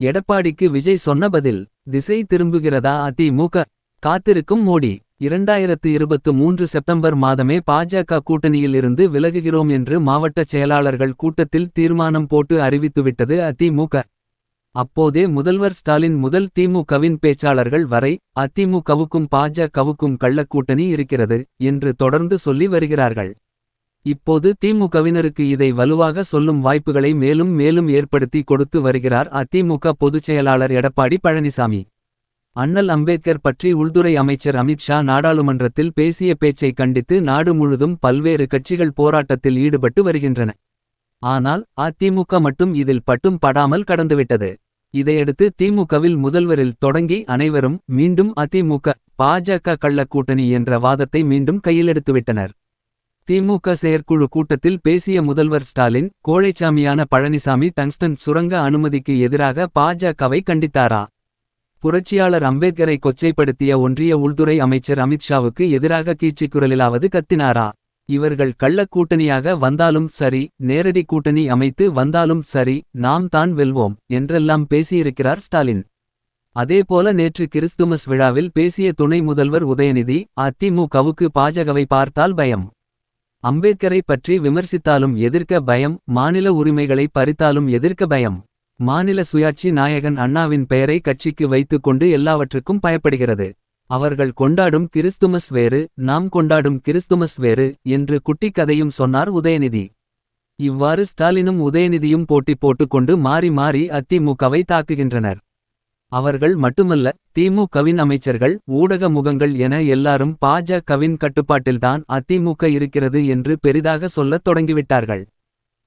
எடப்பாடிக்கு விஜய் சொன்ன பதில் திசை திரும்புகிறதா அதிமுக? காத்திருக்கும் மோடி இரண்டாயிரத்து இருபத்து மூன்று செப்டம்பர் மாதமே பாஜக கூட்டணியில் இருந்து விலகுகிறோம் என்று மாவட்ட செயலாளர்கள் கூட்டத்தில் தீர்மானம் போட்டு அறிவித்துவிட்டது அதிமுக. அப்போதே முதல்வர் ஸ்டாலின் முதல் திமுகவின் பேச்சாளர்கள் வரை அதிமுகவுக்கும் பாஜகவுக்கும் கள்ளக்கூட்டணி இருக்கிறது என்று தொடர்ந்து சொல்லி வருகிறார்கள். இப்போது திமுகவினருக்கு இதை வலுவாக சொல்லும் வாய்ப்புகளை மேலும் மேலும் ஏற்படுத்தி கொடுத்து வருகிறார் அதிமுக பொதுச் செயலாளர் எடப்பாடி பழனிசாமி. அண்ணல் அம்பேத்கர் பற்றி உள்துறை அமைச்சர் அமித்ஷா நாடாளுமன்றத்தில் பேசிய பேச்சை கண்டித்து நாடு முழுதும் பல்வேறு கட்சிகள் போராட்டத்தில் ஈடுபட்டு வருகின்றன. ஆனால் அதிமுக மட்டும் இதில் பட்டும் படாமல் கடந்துவிட்டது. இதையடுத்து திமுகவில் முதல்வரில் தொடங்கி அனைவரும் மீண்டும் அதிமுக பாஜக கள்ளக்கூட்டணி என்ற வாதத்தை மீண்டும் கையிலெடுத்துவிட்டனர் திமுக செயற்குழு கூட்டத்தில் பேசிய முதல்வர் ஸ்டாலின் கோழைச்சாமியான பழனிசாமி டங்ஸ்டன் சுரங்க அனுமதிக்கு எதிராக பாஜகவை கண்டித்தாரா? புரட்சியாளர் அம்பேத்கரை கொச்சைப்படுத்திய ஒன்றிய உள்துறை அமைச்சர் அமித்ஷாவுக்கு எதிராக கீச்சுக்குரலிலாவது கத்தினாரா? இவர்கள் கள்ளக் கூட்டணியாக வந்தாலும் சரி நேரடி கூட்டணி அமைத்து வந்தாலும் சரி நாம் தான் வெல்வோம் என்றெல்லாம் பேசியிருக்கிறார் ஸ்டாலின். அதேபோல நேற்று கிறிஸ்துமஸ் விழாவில் பேசிய துணை முதல்வர் உதயநிதி அதிமுகவுக்கு பாஜகவை பார்த்தால் பயம். அம்பேத்கரை பற்றி விமர்சித்தாலும் எதிர்க்க பயம் மாநில உரிமைகளை பறித்தாலும் எதிர்க்க பயம். மாநில சுயாட்சி நாயகன் அண்ணாவின் பெயரை கட்சிக்கு வைத்துக் கொண்டு எல்லாவற்றுக்கும் பயப்படுகிறது. அவர்கள் கொண்டாடும் கிறிஸ்துமஸ் வேறு நாம் கொண்டாடும் கிறிஸ்துமஸ் வேறு என்று குட்டிக் கதையும் சொன்னார் உதயநிதி. இவ்வாறு ஸ்டாலினும் உதயநிதியும் போட்டி போட்டுக்கொண்டு மாறி மாறி அதிமுகவை தாக்குகின்றனர். அவர்கள் மட்டுமல்ல திமுகவின் அமைச்சர்கள் ஊடக முகங்கள் என எல்லாரும் பாஜகவின் கட்டுப்பாட்டில்தான் அதிமுக இருக்கிறது என்று பெரிதாக சொல்லத் தொடங்கிவிட்டார்கள்.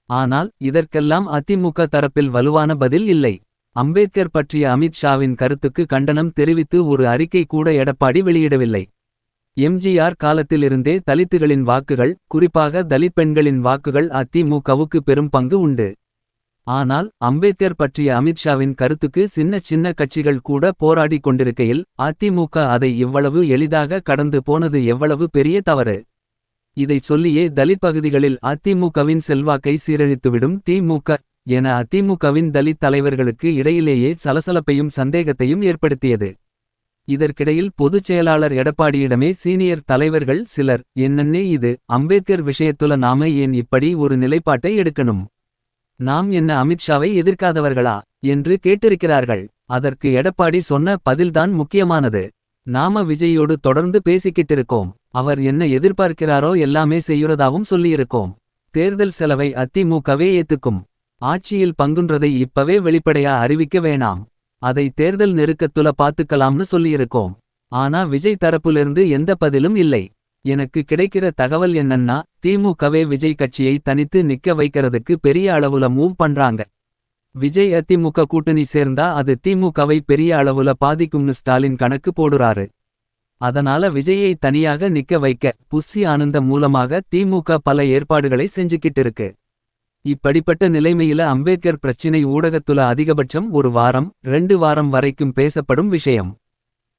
ஆனால் இதற்கெல்லாம் அதிமுக தரப்பில் வலுவான பதில் இல்லை. அம்பேத்கர் பற்றிய அமித் ஷாவின் கருத்துக்கு கண்டனம் தெரிவித்து ஒரு அறிக்கை கூட எடப்பாடி வெளியிடவில்லை. எம்ஜிஆர் காலத்திலிருந்தே தலித்துகளின் வாக்குகள் குறிப்பாக தலித் பெண்களின் வாக்குகள் அதிமுகவுக்கு பெரும் பங்கு உண்டு. ஆனால் அம்பேத்கர் பற்றிய அமித்ஷாவின் கருத்துக்கு சின்ன சின்ன கட்சிகள் கூட போராடி கொண்டிருக்கையில் அதிமுக அதை இவ்வளவு எளிதாக கடந்து போனது எவ்வளவு பெரிய தவறு. இதைச் சொல்லியே தலித் பகுதிகளில் அதிமுகவின் செல்வாக்கை சீரழித்துவிடும் திமுக என அதிமுகவின் தலித் தலைவர்களுக்கு இடையிலேயே சலசலப்பையும் சந்தேகத்தையும் ஏற்படுத்தியது. இதற்கிடையில் பொதுச் செயலாளர் எடப்பாடியிடமே சீனியர் தலைவர்கள் சிலர் என்னன்னே இது அம்பேத்கர் விஷயத்துல நாம ஏன் இப்படி ஒரு நிலைப்பாட்டை எடுக்கணும்? நாம் என்ன அமித்ஷாவை எதிர்க்காதவர்களா? என்று கேட்டிருக்கிறார்கள். அதற்கு எடப்பாடி சொன்ன பதில்தான் முக்கியமானது. நாம விஜயோடு தொடர்ந்து பேசிக்கிட்டிருக்கோம். அவர் என்ன எதிர்பார்க்கிறாரோ எல்லாமே செய்யுறதாவும் சொல்லியிருக்கோம். தேர்தல் செலவை அதிமுகவே ஏத்துக்கும். ஆட்சியில் பங்குன்றதை இப்பவே வெளிப்படையா அறிவிக்க வேணாம். அதை தேர்தல் நெருக்கத்துல பாத்துக்கலாம்னு சொல்லியிருக்கோம். ஆனா விஜய் தரப்புலிருந்து எந்த பதிலும் இல்லை. எனக்கு கிடைக்கிற தகவல் என்னன்னா திமுகவே விஜய் கட்சியை தனித்து நிக்க வைக்கிறதுக்கு பெரிய அளவுல மூவ் பண்றாங்க. விஜய் அதிமுக கூட்டணி சேர்ந்தா அது திமுகவை பெரிய அளவுல பாதிக்கும்னு ஸ்டாலின் கணக்கு போடுறாரு. அதனால விஜயை தனியாக நிக்க வைக்க புஸ்ஸி ஆனந்தம் மூலமாக திமுக பல ஏற்பாடுகளை செஞ்சுக்கிட்டு இருக்கு. இப்படிப்பட்ட நிலைமையில அம்பேத்கர் பிரச்சினை ஊடகத்துல அதிகபட்சம் ஒரு வாரம் ரெண்டு வாரம் வரைக்கும் பேசப்படும் விஷயம்.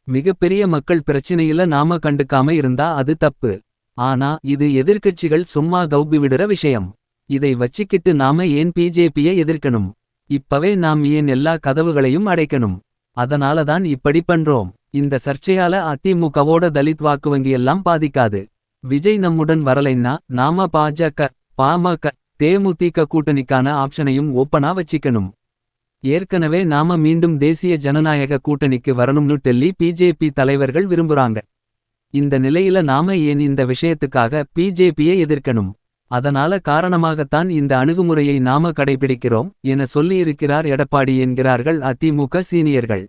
மிகப்பெரிய மக்கள் பிரச்சினையில நாம கண்டுக்காம இருந்தா அது தப்பு. ஆனா இது எதிர்க்கட்சிகள் சும்மா கௌபி விடுற விஷயம். இதை வச்சிக்கிட்டு நாம ஏன் பிஜேபிய எதிர்க்கணும்? இப்பவே நாம் ஏன் எல்லா கதவுகளையும் அடைக்கணும்? அதனாலதான் இப்படி பண்றோம். இந்த சர்ச்சையால அதிமுகவோட தலித் வாக்கு வங்கியெல்லாம் பாதிக்காது. விஜய் நம்முடன் வரலைன்னா நாம பாஜக பாமக தேமுதிக கூட்டணிக்கான ஆப்ஷனையும் ஓப்பனா வச்சிக்கணும். ஏற்கனவே நாம மீண்டும் தேசிய ஜனநாயக கூட்டணிக்கு வரணும்னு டெல்லி பிஜேபி தலைவர்கள் விரும்புறாங்க. இந்த நிலையில நாம ஏன் இந்த விஷயத்துக்காக பிஜேபியை எதிர்க்கணும்? அதனால காரணமாகத்தான் இந்த அணுகுமுறையை நாம கடைபிடிக்கிறோம் என சொல்லியிருக்கிறார் எடப்பாடி என்கிறார்கள் அதிமுக சீனியர்கள்.